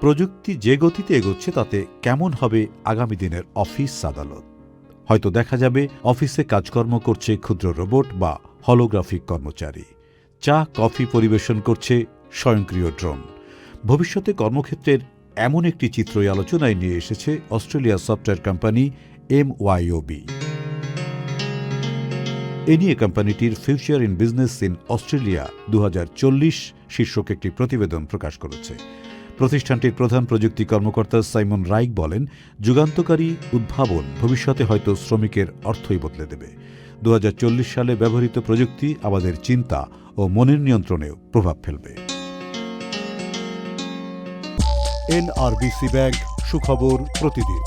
প্রযুক্তি যে গতিতে এগোচ্ছে তাতে কেমন হবে আগামী দিনের অফিস আদালত? হয়তো দেখা যাবে অফিসে কাজকর্ম করছে ক্ষুদ্র রোবট বা হলোগ্রাফিক কর্মচারী। চা, কফি পরিবেশন করছে স্বয়ংক্রিয় ড্রোন। ভবিষ্যতে কর্মক্ষেত্রের এমন একটি চিত্রই আলোচনায় নিয়ে এসেছে Australia software company M YOB এ নিয়ে কোম্পানিটির future in business in Australia দু হাজার চল্লিশ শীর্ষক একটি প্রতিবেদন প্রকাশ করেছে। প্রতিষ্ঠানটির প্রধান প্রযুক্তি কর্মকর্তা সাইমন রাইক বলেন, যুগান্তকারী উদ্ভাবন ভবিষ্যতে হয়তো শ্রমিকের অর্থই বদলে দেবে। দু হাজার চল্লিশ সালে ব্যবহৃত প্রযুক্তি আমাদের চিন্তা ও মনের নিয়ন্ত্রণেও প্রভাব ফেলবে। এনআরবিসি ব্যাংক সুখবর প্রতিদিন।